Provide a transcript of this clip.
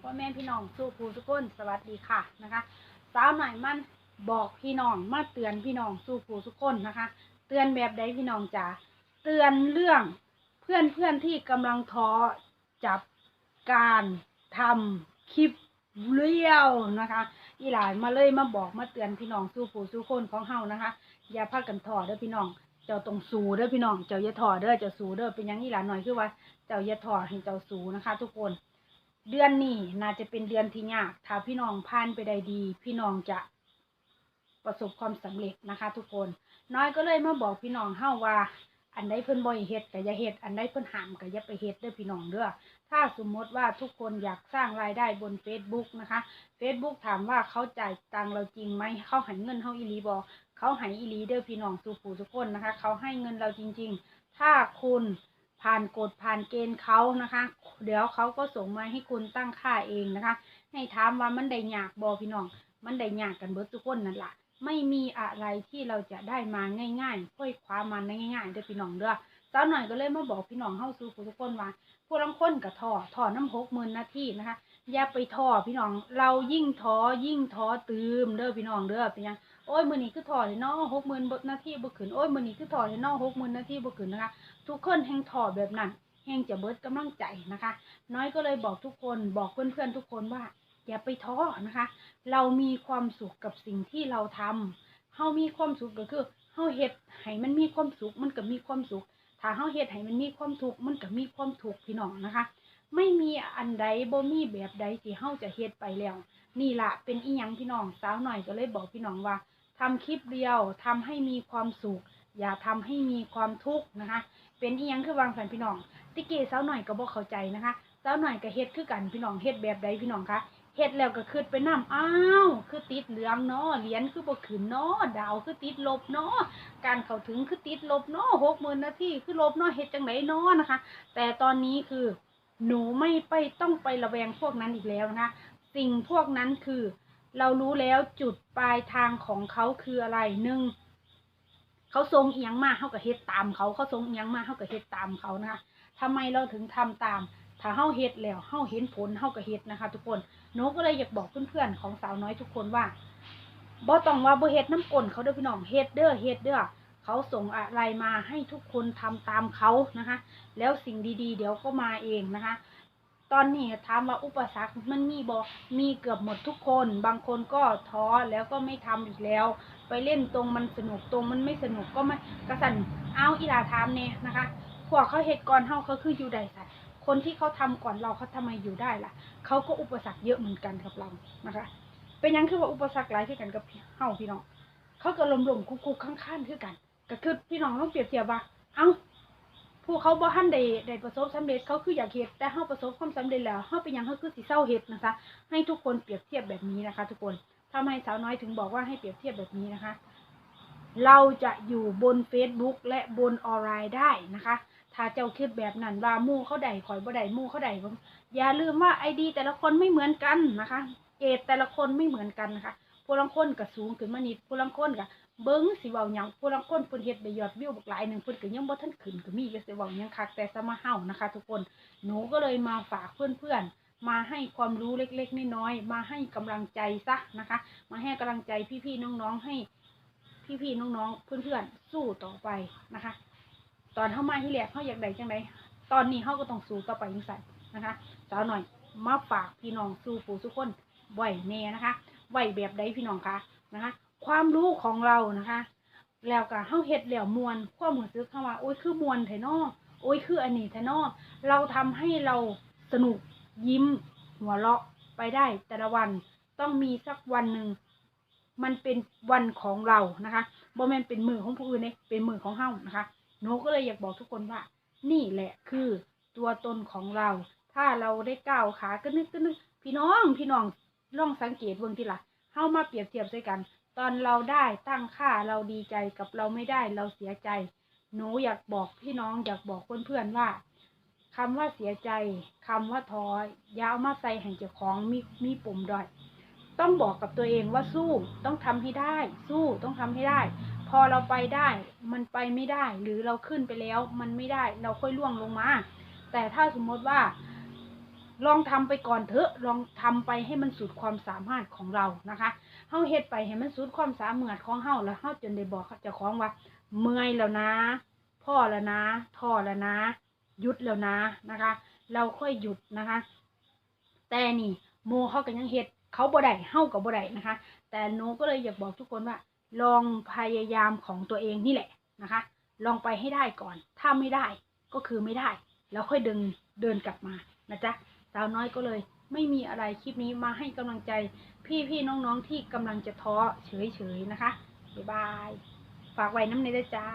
พ่อแม่พี่น้องสู้ครูทุกคนสวัสดีค่ะนะคะสาวหน่อยมันบอกพี่น้องมาเตือนพี่น้องสู้ครูทุกคนนะคะ เตือนแบบใดพี่น้องจ๋าเตือนเรื่องเพื่อนเพื่อนที่กำลังท้อจับการทำคลิปเลี้ยวนะคะอีหลานมาเลยมาบอกมาเตือนพี่น้องสู้ผู้สู้คนของเฮานะคะ อย่าพากันท้อเด้อพี่น้อง เจ้าต้องสู้เด้อพี่น้อง เจ้าอย่าท้อเด้อเจ้าสู้เด้อเป็นยังอีหลานหน่อยคือว่า เจ้าอย่าท้อให้เจ้าสู้นะคะ ทุกคน เดือนนี้น่าจะเป็นเดือนที่ยาก ถ้าพี่น้องผ่านไปได้ดี พี่น้องจะประสบความสำเร็จนะคะ ทุกคน น้อยก็เลยมาบอกพี่น้องเฮาว่า อันใดเพิ่นบ่ให้เฮ็ดก็อย่าเฮ็ด อันใดเพิ่นห้ามก็อย่าไปเฮ็ดเด้อพี่น้องเด้อ ถ้าสมมติว่าทุกคนอยากสร้างรายได้บน Facebook นะคะ Facebook ถามว่าเขาจ่ายตังเราจริงไหม เขาให้เงินเฮาอีหลีบ่เขาให้อีหลีเด้อพี่น้องสู่ผู้ทุกคนนะคะ เขาให้เงินเราจริง ๆ ถ้าคุณ ผ่านกฎผ่านเกณฑ์เขานะคะ เดี๋ยวเขาก็ส่งมาให้คุณตั้งค่าเองนะคะ ให้ถามว่ามันได้ยากบ่พี่น้อง มันได้ยากกันเบิดทุกคนนั่นแหละไม่มีอะไรที่เราจะได้มาง่ายๆค่อยคว้ามันได้ง่ายๆเด้อพี่น้องเด้อสาวหน่อยก็เลยมาบอกพี่น้องเฮาสู่ผู้ทุกคนว่าผู้ลังคนกับท่อท่อน้ำหกหมื่นนาทีนะคะอย่าไปท่อพี่น้อง เรายิ่งท้อยิ่งท้อตืมเด้อพี่น้องเด้อเป็นยัง โอ้ยมือนี้คือท่อเลยเนาะหกหมื่นนาทีบ่ขึ้นโอ้ยมือนี้คือท่อเลยเนาะหกหมื่นนาทีบ่ขึ้นนะคะ ทุกคนแห่งท่อแบบนั้นแห่งจะเบิดกำลังใจนะคะ น้อยก็เลยบอกทุกคนบอกเพื่อนๆทุกคนว่าอย่าไปท้อนะคะ เรามีความสุขกับสิ่งที่เราทำเฮามีความสุขก็คือเฮาเฮ็ดให้มันมีความสุขมันก็มีความสุข ถ้าเฮาเฮ็ดให้มันมีความทุกข์มันก็มีความทุกข์พี่น้องนะคะ ไม่มีอันใดบ่มีแบบใดที่เฮาจะเฮ็ดไปแล้ว นี่ละเป็นอีหยังพี่น้องสาวหน่อยก็เลยบอกพี่น้องว่า ทำคลิปเดียวทำให้มีความสุข อย่าทำให้มีความทุกข์นะคะ เป็นอีหยังคือวางแผนพี่น้องติเกสาวหน่อยก็บ่เข้าใจนะคะสาวหน่อยก็เฮ็ดคือกันพี่น้องเฮ็ดแบบใดพี่น้องคะเฮ็ดแล้วก็คิดไปนํอ้าวคือติดเหลืองเนาะเหรียญคือบ่ขึ้นเนาะดาวคือติดลบเนาะการเข้าถึงคือติดลบเนาะหกหมื่นนาทีคือลบเนาะเฮ็ดจังไดเนาะนะคะ แต่ตอนนี้คือหนูไม่ไปต้องไประแวงพวกนั้นอีกแล้วนะคะสิ่งพวกนั้นคือ เรารู้แล้วจุดปลายทางของเขาคืออะไรหนึ่งเขาทรงเอียงมากเขาก็เฮ็ดตามเขาเขาทรงเอียงมากเขาก็เฮ็ดตามเขานะคะทำไมเราถึงทำตาม ถ้าเฮาเฮ็ดแล้วเฮาเห็นผลเฮาก็เฮ็ดนะคะ ทุกคนหนูก็เลยอยากบอกเพื่อนๆของสาวน้อยทุกคนว่าบ่ต้องว่าบ่เฮ็ดน้ำกลนเขาเด้อพี่น้องเฮ็ดเด้อเฮ็ดเด้อเขาส่งอะไรมาให้ทุกคนทำตามเขานะคะ แล้วสิ่งดีๆ เดี๋ยวก็มาเองนะคะ ตอนนี้ถามว่าอุปสรรคมันมีบ่มีเกือบหมดทุกคน บางคนก็ท้อแล้วก็ไม่ทำอีกแล้ว ไปเล่นตรงมันสนุกตรงมันไม่สนุกก็ไม่กระสันเอาอีหลาถามเนี่ยนะคะพวกเขาเฮ็ดก่อนเฮาเขาคืออยู่ได้สัตว์คนที่เขาทำก่อนเราเขาทำไมอยู่ได้ล่ะเขาก็อุปสรรคเยอะเหมือนกันกับเรานะคะ เป็นยังคือว่าอุปสรรคหลายคือกันกับเฮาพี่น้องเขาก็ลมลมคุกคุกข้างข้างคือกัน ก็คือพี่น้องต้องเปรียบเทียบว่า เอ้า ผู้เขาบ่ทันได้ได้ประสบสำเร็จเขาคืออยากเฮ็ดแต่เฮาประสบความสำเร็จแล้วเฮาเป็นหยังเฮาคือสิเศร้าเฮ็ดนะคะ ให้ทุกคนเปรียบเทียบแบบนี้นะคะ ทุกคนทำไมสาวน้อยถึงบอกว่าให้เปรียบเทียบแบบนี้นะคะ เราจะอยู่บน Facebook และบนออนไลน์ได้นะคะ ถ้าเจ้าคิดแบบนั้นว่ามู่เขาได้ข่อยบ่ได้มู่เขาได้อย่าลืมว่าไอดีแต่ละคนไม่เหมือนกันนะคะเกรดแต่ละคนไม่เหมือนกันนะคะ ผู้ลังคนก็สูงขึ้นมานิดผู้ลังคนก็เบิ้งสิเว้าหยังผู้ลังคนเพิ่นเฮ็ดได้ยอดวิวบักหลายหนึ่งเพิ่นก็ยังบ่ทันขึ้นก็มีก็สิเว้าหยังคักแต่สมาเฮานะคะ ทุกคนหนูก็เลยมาฝากเพื่อนๆมาให้ความรู้เล็กๆน้อยๆมาให้กำลังใจซะนะคะ มาให้กำลังใจพี่ๆน้องๆให้ พี่ๆน้องๆเพื่อนๆสู้ต่อไปนะคะ ตอนเฮามาที่แรกเฮาอยากได้จังไดตอนนี้เฮาก็ต้องสู้ต่อไปจังซั่นนะคะสาวหน่อยมาฝากพี่น้องสู้ผู้ทุกคนไหวแน่นะคะ ไหวแบบใดพี่น้องคะนะคะ ความรู้ของเรานะคะ แล้วก็เฮาเฮ็ดแล้วมวนความรู้สึกเข้าว่าโอ้ยคือมวนแท้นอโอ้ยคืออันนี้แท้นอเราทำให้เราสนุกยิ้มหัวเราะไปได้แต่ละวันต้องมีสักวันหนึ่งมันเป็นวันของเรานะคะบ่แมนเป็นมือของผู้อื่นเนี่ยเป็นมือของเฮานะคะหนูก็เลยอยากบอกทุกคนว่า นี่แหละคือตัวตนของเรา ถ้าเราได้ก้าวขาก็นึกก็นึกพี่น้องพี่น้อง ลองสังเกตเบิ่งทีละเฮามาเปรียบเทียบด้วยกัน ตอนเราได้ตั้งค่าเราดีใจกับเราไม่ได้เราเสียใจ หนูอยากบอกพี่น้องอยากบอกเพื่อนๆว่าคำว่าเสียใจคำว่าท้อยาเอามาใส่แห่งเจ้าของมีมีปุ่มด้อยต้องบอกกับตัวเองว่าสู้ต้องทำให้ได้ สู้ต้องทำให้ได้ พอเราไปได้ มันไปไม่ได้ หรือเราขึ้นไปแล้ว มันไม่ได้เราค่อยล่วงลงมา แต่ถ้าสมมติว่า ลองทำไปก่อนเถอะ ลองทำไปให้มันสุดความสามารถของเรานะคะเฮาเฮ็ดไปให้มันสุดความสามารถของเฮาแล้วเฮาจนได้บอกเจ้าของว่า เมื่อยแล้วนะ พ่อแล้วนะท่อแล้วนะหยุดแล้วนะนะคะ เราค่อยหยุดนะคะ แต่นี่โมเขาก็ยังเฮ็ดเขาบ่ได้เฮากับบ่ได้นะคะ แต่หนูก็เลยอยากบอกทุกคนว่า ลองพยายามของตัวเองนี่แหละนะคะ ลองไปให้ได้ก่อน ถ้าไม่ได้ก็คือไม่ได้ แล้วค่อยเดินเดินกลับมานะจ๊ะาวน้อยก็เลย ไม่มีอะไรคลิปนี้มาให้กำลังใจพี่ๆน้องๆที่กำลังจะท้อเฉยๆนะคะบ๊ายบาย ฝากไว้น้ำในด้วยจ้า